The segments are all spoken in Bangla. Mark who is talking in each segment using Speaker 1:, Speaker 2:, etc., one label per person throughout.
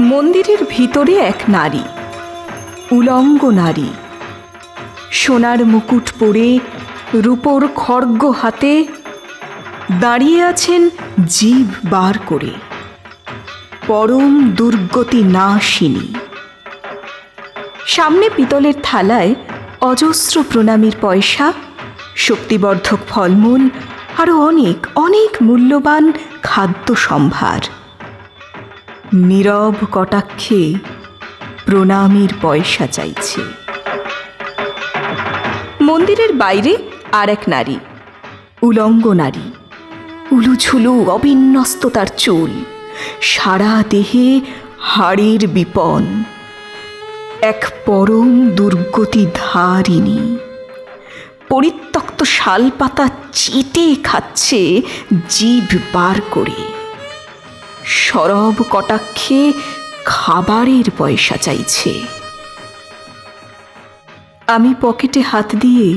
Speaker 1: মন্দিরের ভিতরে এক নারী, উলঙ্গ নারী। সোনার মুকুট পরে রূপোর খড়গ হাতে দাঁড়িয়ে আছেন জীব বার করে। পরম দুর্গতি নাশিনী সামনে পিতলের থালায় অজস্র প্রণামীর পয়সা, শক্তিবর্ধক ফলমূল, আরও অনেক অনেক মূল্যবান খাদ্য সম্ভার। নীরব কটাক্ষে প্রণামীর পয়সা চাইছে। মন্দিরের বাইরে আর এক নারী, উলঙ্গ নারী, উলুঝুলু অবিন্যস্ত তার চুল, সারা দেহে হাড়ের বিপন, এক পরম দুর্গতি ধারিণী পরিত্যক্ত শালপাতা চেটে খাচ্ছে জীব বার করে। সরব কটাক্ষে খাবারের পয়সা চাইছে। আমি পকেটে হাত দিয়ে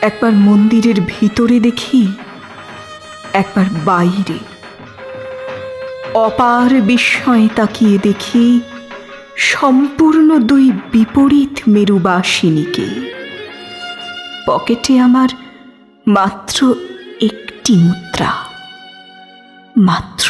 Speaker 1: একবার মন্দিরের ভিতরে দেখি, একবার বাইরে। অপার বিস্ময়ে তাকিয়ে দেখি সম্পূর্ণ দুই বিপরীত মেরুবাসিনীকে। পকেটে আমার মাত্র একটি মুদ্রা, মাত্র